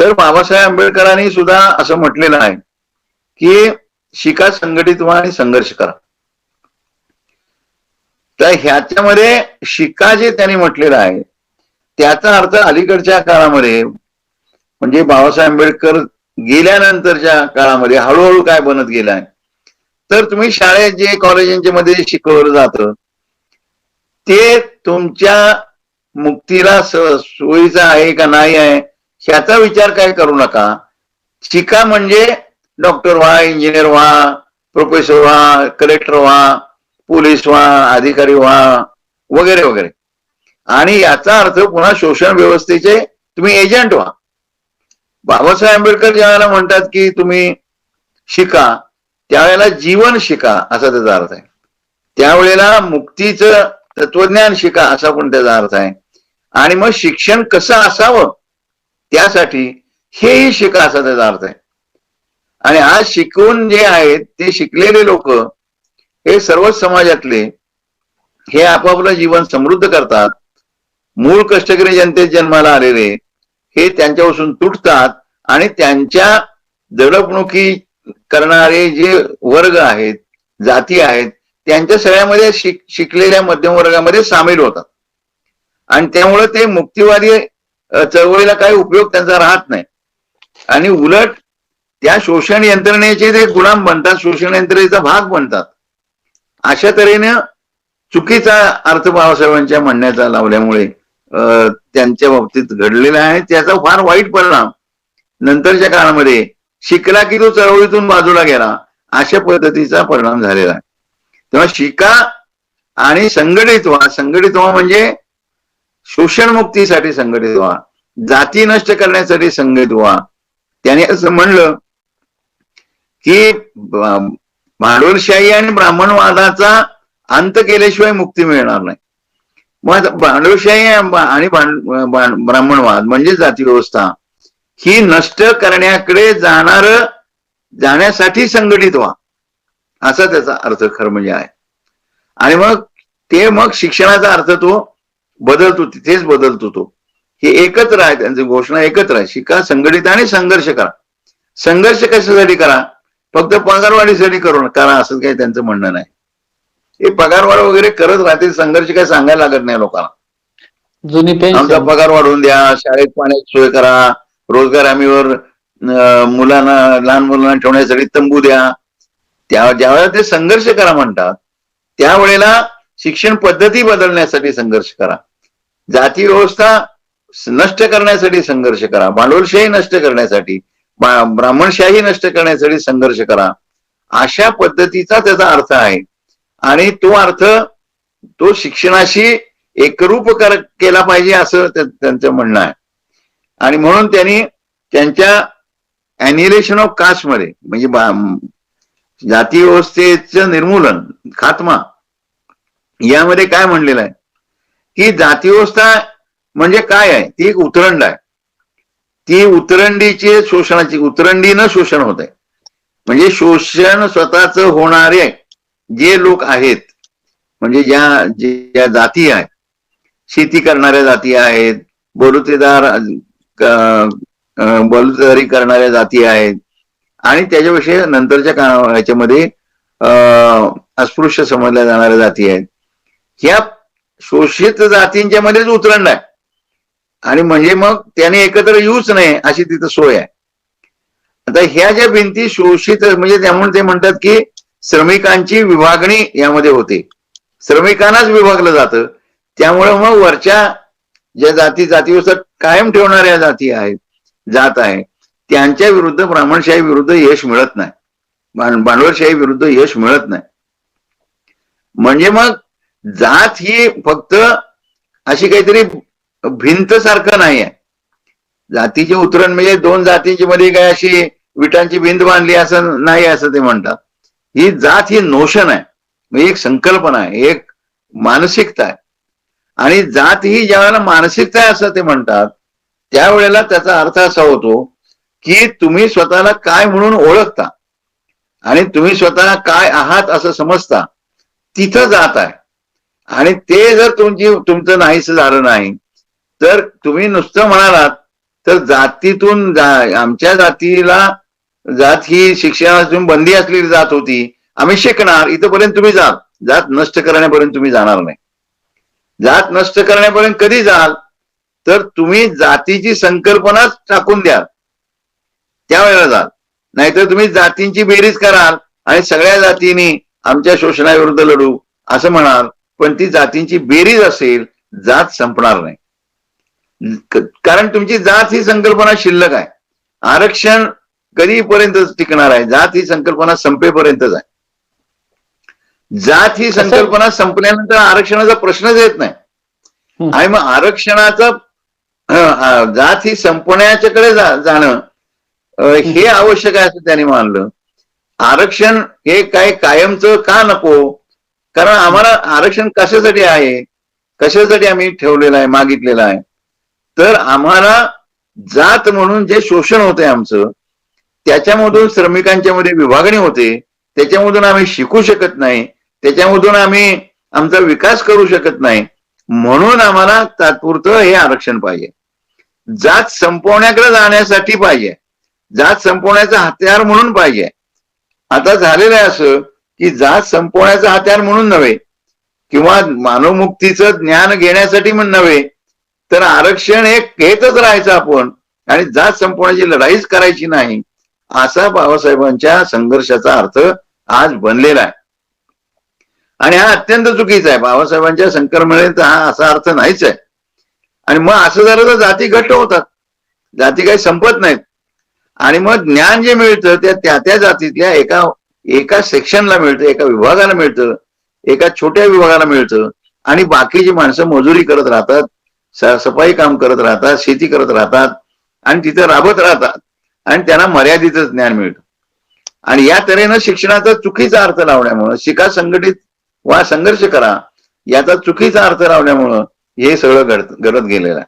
तर बाबासाहेब आंबेडकरांनी सुद्धा असं म्हटलेलं आहे की शिका संघटित व्हा आणि संघर्ष करा. तर ह्याच्यामध्ये शिका जे त्यांनी म्हटलेलं आहे त्याचा अर्थ अलीकडच्या काळामध्ये म्हणजे बाबासाहेब आंबेडकर गेल्यानंतरच्या काळामध्ये हळूहळू काय बनत गेलाय तर तुम्ही शाळेत जे कॉलेजांच्या मध्ये शिकवलं जातं ते तुमच्या मुक्तीला सोयीचं आहे का नाही आहे? ह्याचा विचार काय करू नका. शिका म्हणजे डॉक्टर व्हा इंजिनियर व्हा प्रोफेसर व्हा कलेक्टर व्हा पोलीस व्हा अधिकारी व्हा वगैरे वगैरे. आणि याचा अर्थ पुन्हा शोषण व्यवस्थेचे तुम्ही एजंट व्हा. बाबासाहेब आंबेडकर ज्यावेळेला म्हणतात की तुम्ही शिका त्यावेळेला जीवन शिका असा त्याचा अर्थ आहे. त्यावेळेला मुक्तीचं तत्वज्ञान शिका असा पण त्याचा अर्थ आहे. आणि मग शिक्षण कसं असावं? त्यासाठी हेही शिका असा त्याचा अर्थ आहे. आणि आज शिकून जे आहेत ते शिकलेले लोक हे सर्वच समाजातले हे आपापलं जीवन समृद्ध करतात. मूळ कष्टकरी जनतेत जन्माला आलेले हे त्यांच्यापासून तुटतात आणि त्यांच्या दडपणुकी करणारे जे वर्ग आहेत जाती आहेत त्यांच्या सगळ्यामध्ये शिक शिकलेल्या मध्यम वर्गामध्ये सामील होतात. आणि त्यामुळे ते मुक्तिवादी चळवळीला काही उपयोग त्यांचा राहत नाही. आणि उलट त्या शोषण यंत्रणेचे ते गुलाम बनतात शोषण यंत्रणेचा भाग बनतात. अशा तऱ्हेनं चुकीचा अर्थ बाबासाहेबांच्या म्हणण्याचा लावल्यामुळे त्यांच्या बाबतीत घडलेला आहे. त्याचा फार वाईट परिणाम नंतरच्या काळामध्ये शिकला की तो चळवळीतून बाजूला गेला अशा पद्धतीचा परिणाम झालेला आहे. तेव्हा शिका आणि संघटित व्हा. संघटित व्हा म्हणजे शोषण मुक्तीसाठी संघटित व्हा जाती नष्ट करण्यासाठी संघटित व्हा त्याने असं म्हणलं की भांडवलशाही आणि ब्राह्मणवादाचा अंत केल्याशिवाय मुक्ती मिळणार नाही. मग भांडवलशाही आणि भांड- ब्राह्मणवाद म्हणजे जाती व्यवस्था. ही नष्ट करण्याकडे जाणार जाण्यासाठी संघटित व्हा असा त्याचा अर्थ खरं म्हणजे आहे. आणि मग ते मग शिक्षणाचा अर्थ तो बदलतो तिथेच बदलतो तो. हे एकत्र आहे त्यांची घोषणा एकत्र आहे. शिका संघटित आणि संघर्ष करा. संघर्ष कशासाठी करा? फक्त पगारवाढीसाठी करू करा असं काही त्यांचं म्हणणं नाही. हे पगारवाढ वगैरे करत राहतील संघर्ष काही सांगायला लागत नाही लोकांना. जुनी आमचा पगार वाढवून द्या शाळेत पाण्याची सोय करा रोजगार हमीवर मुलांना लहान मुलांना ठेवण्यासाठी तंबू द्या. त्या ज्यावेळेला ते संघर्ष करा म्हणतात त्यावेळेला शिक्षण पद्धती बदलण्यासाठी संघर्ष करा. जाती व्यवस्था नष्ट करण्यासाठी संघर्ष करा. भांडवलशाही नष्ट करण्यासाठी ब्राह्मणशाही नष्ट करण्यासाठी संघर्ष करा. अशा पद्धतीचा त्याचा अर्थ आहे. आणि तो अर्थ तो शिक्षणाशी एकरूप कर केला पाहिजे असं त्यांचं म्हणणं आहे. आणि म्हणून त्यांनी त्यांच्या अॅन्युलेशन ऑफ कास्टमध्ये म्हणजे जाती व्यवस्थेचं निर्मूलन खात्मा यामध्ये काय म्हणलेलं आहे? ही जाती व्यवस्था म्हणजे काय आहे? ती एक उतरंड आहे. ती उतरंडीची शोषणाची उतरंडीनं शोषण होत आहे म्हणजे शोषण स्वतःच होणारे जे लोक आहेत म्हणजे ज्या ज्या जाती आहेत शेती करणाऱ्या जाती आहेत बलुतेदार बलुतेदारी करणाऱ्या जाती आहेत आणि त्याच्याविषयी नंतरच्या का ह्याच्यामध्ये अं, अस्पृश्य समजल्या जाणाऱ्या जाती आहेत. ह्या शोषित जातींच्या मध्येच उतरंड आहे आणि म्हणजे मग त्याने एकत्र येऊच नाही अशी तिथं सोय आहे. आता ह्या ज्या भिंती शोषित म्हणजे त्यामुळे ते म्हणतात की श्रमिकांची विभागणी यामध्ये होते. श्रमिकांनाच विभागलं जातं. त्यामुळे मग वरच्या ज्या जाती जातीवर कायम ठेवणाऱ्या जाती आहेत जात आहे त्यांच्या विरुद्ध ब्राह्मणशाही विरुद्ध यश मिळत नाही. भांडवलशाही विरुद्ध यश मिळत नाही. म्हणजे मग जात ही फक्त अशी काहीतरी भिंत सारखं नाही आहे जातीचे उतरण म्हणजे दोन जातींची मध्ये काय अशी विटांची भिंत बांधली असं नाही असं ते म्हणतात. ही जात ही नोशन आहे. म्हणजे एक संकल्पना आहे. एक मानसिकता आहे. आणि जात ही ज्या वेळेला मानसिकता आहे असं ते म्हणतात त्यावेळेला त्याचा अर्थ असा होतो की तुम्ही स्वतःला काय म्हणून ओळखता आणि तुम्ही स्वतःला काय आहात असं समजता तिथं जात आहे. आणि ते जर तुमची तुमचं नाहीच झालं नाही तर तुम्ही नुसतं म्हणालात तर जातीतून जा- आमच्या जातीला जात ही शिक्षणातून बंदी असलेली जात होती आम्ही शिकणार इथपर्यंत तुम्ही जाल. जात नष्ट करण्यापर्यंत तुम्ही जाणार नाही. जात नष्ट करण्यापर्यंत कधी जाल? तर तुम्ही जातीची संकल्पनाच टाकून द्याल. त्यावेळेला जाल. नाहीतर तुम्ही जातींची बेरीज कराल आणि सगळ्या जातींनी आमच्या शोषणाविरुद्ध लढू असं म्हणाल. पण ती जातींची बेरीज असेल जात संपणार नाही. कारण तुमची जात ही संकल्पना शिल्लक आहे. आरक्षण कधीपर्यंत टिकणार आहे? जात ही संकल्पना संपेपर्यंतच आहे. जात ही संकल्पना संपल्यानंतर आरक्षणाचा प्रश्नच येत नाही. आणि मग आरक्षणाचं जात ही संपण्याच्याकडे जा- जाणं हे. आवश्यक आहे असं त्यांनी मानलं. आरक्षण हे काय कायमचं का नको? कारण आम्हाला आरक्षण कशासाठी आहे? कशासाठी आम्ही ठेवलेलं आहे मागितलेलं आहे? तर आम्हाला जात म्हणून जे शोषण होते आमचं त्याच्यामधून श्रमिकांच्या मध्ये विभागणी होते त्याच्यामधून आम्ही शिकू शकत नाही त्याच्यामधून आम्ही आमचा विकास करू शकत नाही म्हणून आम्हाला तात्पुरतं हे आरक्षण पाहिजे. जात संपवण्याकडे जाण्यासाठी पाहिजे. जात संपवण्याचं हत्यार म्हणून पाहिजे. आता झालेलं आहे असं की जात संपवण्याचं हत्यार म्हणून नव्हे. किंवा मानवमुक्तीचं ज्ञान घेण्यासाठी म्हणून नव्हे. तर आरक्षण हे घेतच राहायचं आपण. आणि जात संपवण्याची लढाईच करायची नाही. असा बाबासाहेबांच्या संघर्षाचा अर्थ आज बनलेला आहे. आणि हा अत्यंत चुकीचा आहे. बाबासाहेबांच्या संकल्पनेचा हा असा अर्थ नाहीच आहे. आणि मग असं झालं तर जाती घट्ट होतात. जाती काही संपत नाहीत. आणि मग ज्ञान जे मिळतं त्या त्या त्या जातीतल्या एका एका सेक्शनला मिळतं एका विभागाला मिळतं एका छोट्या विभागाला मिळतं. आणि बाकीची माणसं मजुरी करत राहतात सफाई काम करत राहतात शेती करत राहतात आणि तिथं राबत राहतात आणि त्यांना मर्यादितच ज्ञान मिळतं. आणि या तऱ्हेनं शिक्षणाचा चुकीचा अर्थ लावण्यामुळं शिका संघटित वा संघर्ष करा याचा चुकीचा अर्थ लावण्यामुळं हे सगळं घडत घडत गेलेलं आहे.